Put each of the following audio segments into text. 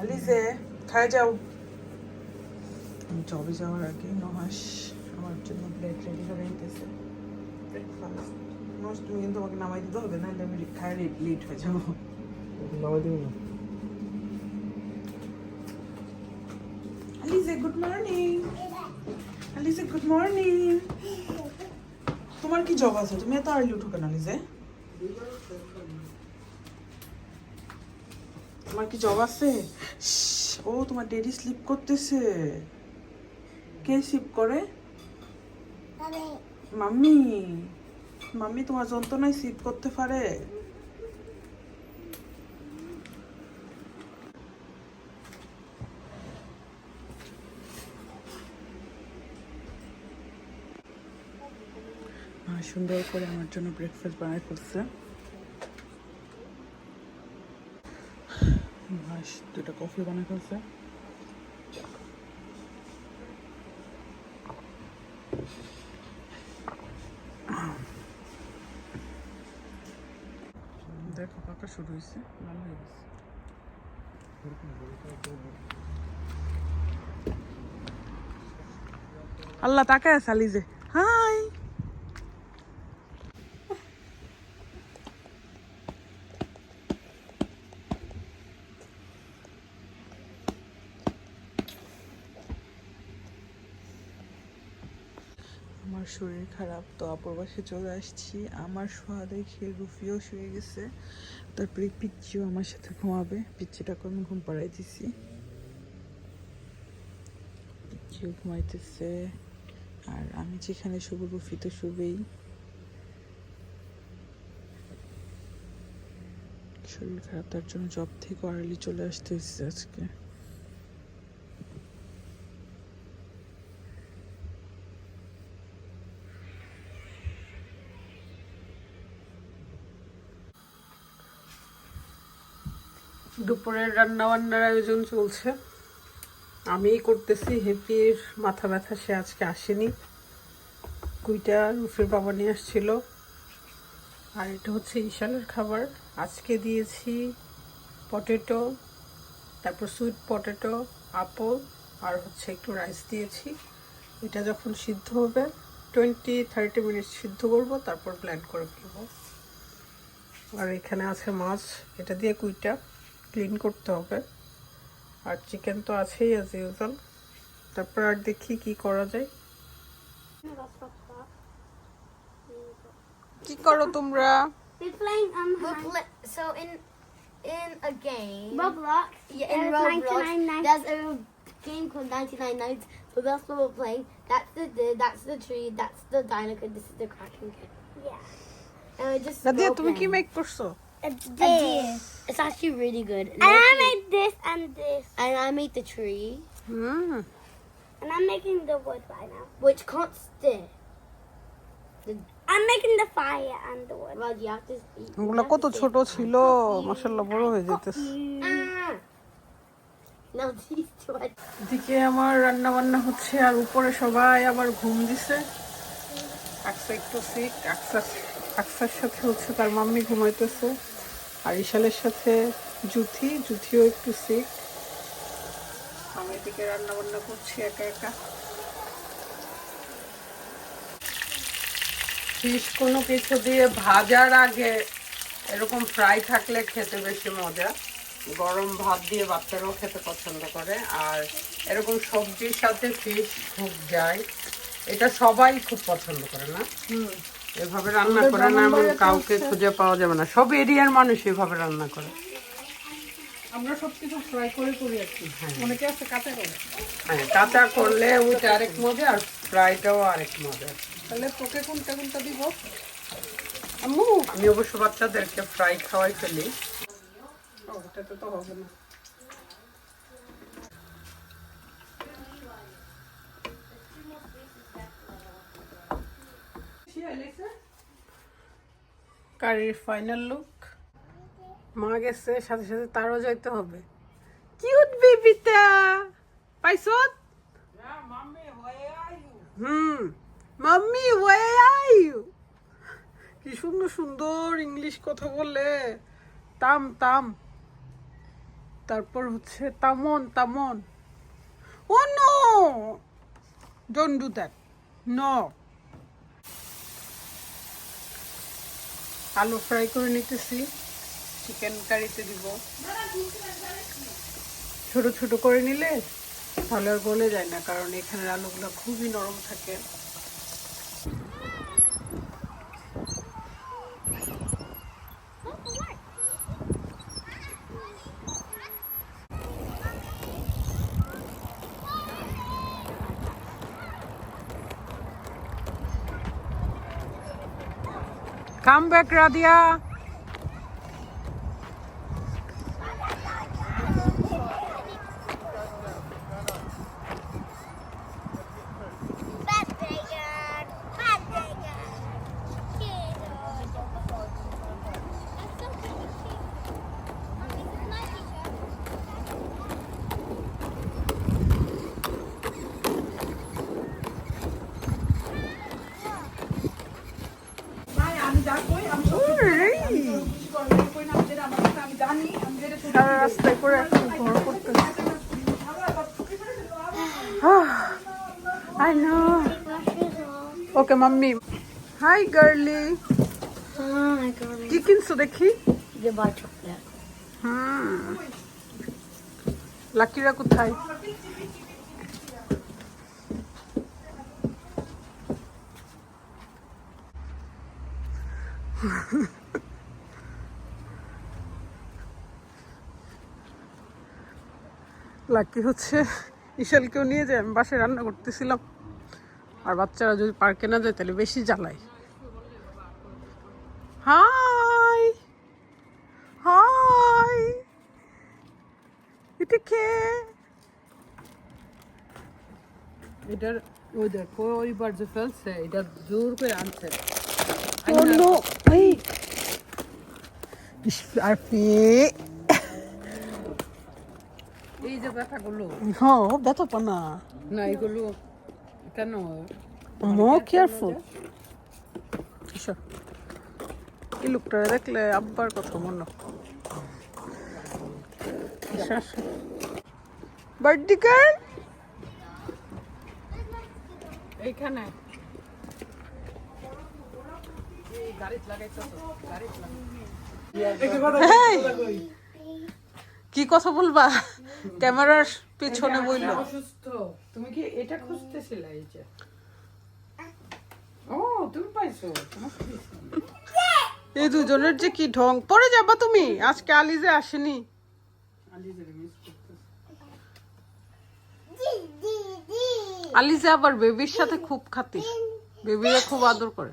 আলিজে খায় যাও। জবে যাওয়ার আগে নহাস আমার জন্য প্লেট রেডি করে নিতেছে ব্রেকফাস্ট নহাস তুমি কিন্তু আমাকে নামাই দিতে হবে নাহলে আমি খায় লেট হয়ে যাব। নামাই দিব না। Alizeh good morning Alizeh good morning তোমার কি জব আছে? তুমি এত আর্লি উঠো কেন আলিজে? তোমার কি জব আছে? ও তোমার ডেডি স্লিপ করতেছে। কে স্লিপ করে? মাম্মি মাম্মি তোমার যন্ত্রণায় স্লিপ করতে পারে। সুন্দর করে আমার জন্য ব্রেকফাস্ট বানাই ফেলছে। দুটা কফি বানাই ফেলছে। দেখো পাকা শুরু হয়েছে হয়ে গেছে। আল্লাহ তাকায় আছে আলিজে হাই আমার শরীর খারাপ, তো অপর বাসে চলে আসছি। আমার শোয়া দেখে রুফিও শুয়ে গেছে। তারপরে পিচ্ছিও আমার সাথে ঘুমাবে। পিচ্ছিটাকে আমি ঘুম পাড়াই দিছি। পিচ্ছিও ঘুমাইতেছে। আর আমি যেখানে শুভ রুফি তো শুবেই। শরীর খারাপ, তার জন্য জব থেকে আর্লি চলে আসতে হয়েছে আজকে। দুপুরের রান্না বান্নার আয়োজন চলছে। আমিই করতেছি, হেপির মাথা ব্যথা, সে আজকে আসেনি। কুইটা রুফির বাবা নিয়ে আসছিল। আর এটা হচ্ছে ঈশানের খাবার। আজকে দিয়েছি পটেটো, তারপর সুইট পটেটো, আপল, আর হচ্ছে একটু রাইস দিয়েছি। এটা যখন সিদ্ধ হবে, টোয়েন্টি থার্টি মিনিট সিদ্ধ করব, তারপর ব্ল্যান্ড করে ফেলব। আর এখানে আছে মাছ, এটা দিয়ে কুইটা। ক্লিন করতে হবে আর চিকেন তো আছেই অ্যাজ ইউজুয়াল তারপর আর দেখি কি করা যায় কি করো তোমরা um so in in a game. Roblox. Yeah, in Roblox, there's a game called 99 Nights. So that's what we're playing. That's the that's the tree. That's the dino kid. This is the cracking kid. Yeah. And we're just. role তুমি কি. Make করছ It's A deer. It's actually really good. And and I made this and this. and I made the tree, hmm And I'm making the wood right now. which can't stick. I'm making the fire and the wood. Well, you have to. you ওগুলা have কত. ছোট ছিল মাসাল্লাহ বড় হয়ে যেতেছে Ah. এদিকে আমার রান্না বান্না হচ্ছে আর উপরে সবাই আবার ঘুম দিছে আকসা একটু সিক আকসা আকসার সাথে হচ্ছে তার মাম্মি ঘুমাইতেছে আর ইশালের সাথে জুথি জুথিও একটু সিক আমি এদিকে রান্না বান্না করছি একা একা। ফিশ কোনো কিছু দিয়ে ভাজার আগে এরকম ফ্রাই থাকলে খেতে বেশি মজা। গরম ভাত দিয়ে বাচ্চারাও খেতে পছন্দ করে। আর এরকম সবজির সাথে ফিশ খুব যায়। এটা সবাই খুব পছন্দ করে না? এভাবে রান্না করে না এমন কাউকে খুঁজে পাওয়া যাবে না। সব এরিয়ার মানুষ এভাবে রান্না করে। আমরা সবকিছু ফ্রাই করে করি আর কি। অনেকে আছে কাঁচা করে। হ্যাঁ কাঁচা করলে ওইটা আরেক মজা আর ফ্রাইটাও আরেক মজা। তাহলে তোকে কোনটা কোনটা দিব? আম্মু! আমি অবশ্য বাচ্চাদেরকে ফ্রাই খাওয়াই ফেলি। ও ওটাতে তো হবে না। কারির ফাইনাল লুক মা গেছে সাথে সাথে তারও যাইতে হবে। কিউট বেবিটা পাইছত হুম মাম্মি ওয়ে আর ইউ কি সুন্দর সুন্দর ইংলিশ কথা বলে। তাম তাম। তারপর হচ্ছে তামন তামন। ও no don't do that no আলু ফ্রাই করে নিতেছি। চিকেন কারিতে দিব। ছোট ছোট করে নিলে তাহলে আর গলে যায় না, কারণ এখানের আলুগুলো খুবই নরম থাকে। Come back, Radia. Okay mummy hi girly কি কিনছো দেখি. হুম। লাকিরা কোথায়? লাকি হচ্ছে ইশালকেও নিয়ে যায় আমি বাসায় রান্না করতেছিলাম। আর বাচ্চারা যদি পার্কে না যায় তাহলে বেশি জ্বালায়। হাই! হাই! এটা কে? এটার ওই দেখো ওইবার যে ফেলছে এটা জোর করে আনছে। এই! যে ব্যথাগুলো। হ্যাঁ ব্যথা পানা। না এগুলো কেন মো কেয়ারফুল এই লোকটা দেখলে আব্বার কথা মনে বার্থডে গার্ল এইখানে এই, কি কথা বলবা? ক্যামেরার পেছনে বলল অসুস্থ। তুমি কি এটা খুঁজতেছিলে এই যে? ও তুমি পাইছো। এই দুজনের যে কি ঢং? পরে যাবা তুমি। আজকে আলিজে আসেনি। আলিজে আবার বেবির সাথে খুব খাতি। বেবিরা খুব আদর করে।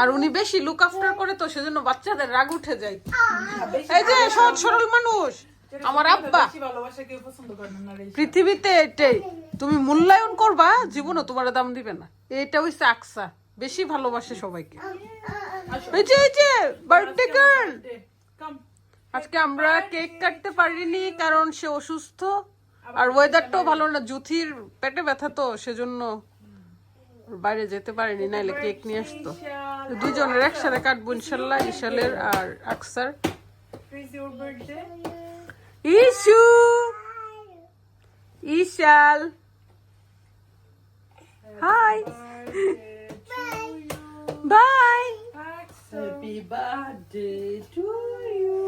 আর উনি বেশি লুক আফটার করে তো সেজন্য বাচ্চাদের রাগ উঠে যায়। এই যে সহজ সরল মানুষ। আমার আব্বা। পৃথিবীতে এটাই। তুমি মূল্যায়ন করবা জীবনও তোমার দাম দিবে না। এটা হইছে আকসা। বেশি ভালোবাসে সবাইকে। এই যে এই যে বার্থডে গার্ল আজকে আমরা কেক কাটতে পারিনি কারণ সে অসুস্থ। আর ওয়েদারটাও ভালো না জুথির পেটে ব্যথা তো সেজন্য বাইরে যেতে পারেনি নাইলে কেক নিয়ে আসতো। দুজনের একসাথে কাটবো ইনশাল্লাহ ইশালের আর Aksar. Ishu! Ishal! Hi! Bye! Happy birthday to you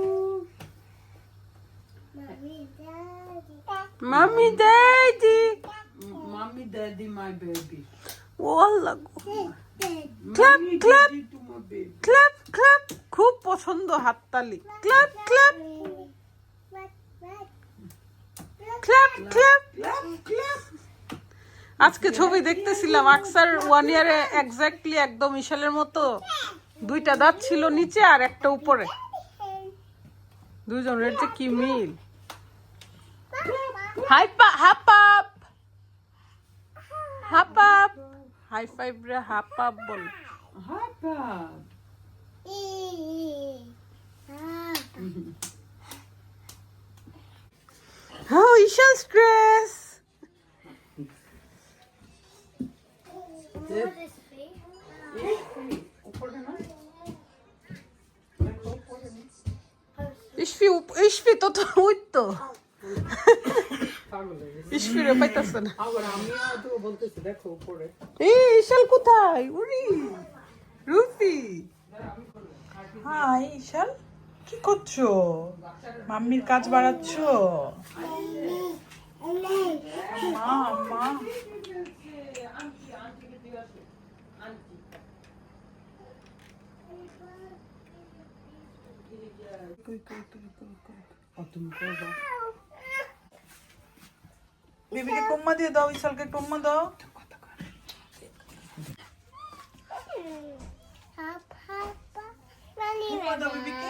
mummy daddy mummy daddy my baby clap to my baby clap clap খুব পছন্দ হাততালি। Clap clap clap clap clap আজকে ছবি দেখতেছিলাম আকসার ওয়ান ইয়ারে এক্স্যাক্টলি একদম ইশালের মতো। দুইটা দাঁত ছিল নিচে আর একটা উপরে। দুজনের যে কি মিল। হাই পা hop up hop up high five রে হাপ আপ বল হাপা হ্যাঁ ইশাল স্ট্রেস ইশফি ইসফি ইসফি তো তো ওই তো ইসফিরে পাইতাছে না। আবার আমিও তো বলতেছি দেখো উপরে। এই ইশাল কোথায়? উরি রুফি হাই ঈশান কি করছ? মাম্মির কাজ বাড়াচ্ছ? মা মা। বেবিকে টুম্মা দিয়ে দাও ঈশালকে টুম্মা দাও Papa, running টুম্মা দাও বেবিকে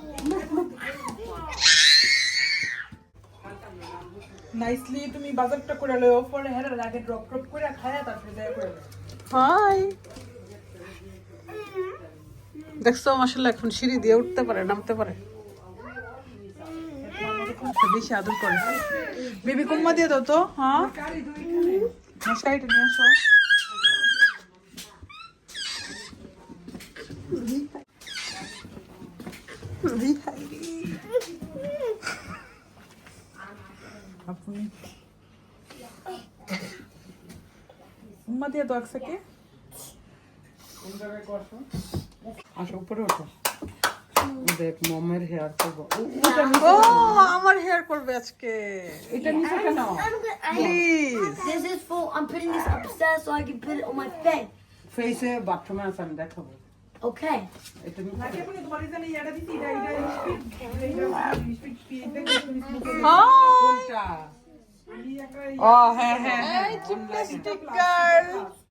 নাইসলি তুমি বাজারটা করে লও পরে হ্যাঁ আগে ড্রপ ড্রপ করে খায়া তারপরে দেয়া করে হাই। দেখছ মাসাল্লাহ এখন সিঁড়ি দিয়ে উঠতে পারে নামতে পারে। বেশি আদর করে। বেবি কুম্মা দিয়ে দাও তো হ্যাঁ? মশারিটা নিয়ে আসো। দিয়ে দাও একসাকে আসো উপরে ওঠো দেখ মমের হেয়ার করব ও আমার হেয়ার করবে আজকে এটা নিচে কেন I'm good. I, please this is for. I'm putting this upstairs so I can put it on my bed. ফেসে বাথরুমে আছে আমি দেখাবো Okay. এটা নিচে নাকি আপনি তোমার জানি এটা দিছি এটা এটা স্পিড স্পিড এটা কোনটা আমি একটা ও হ্যাঁ হ্যাঁ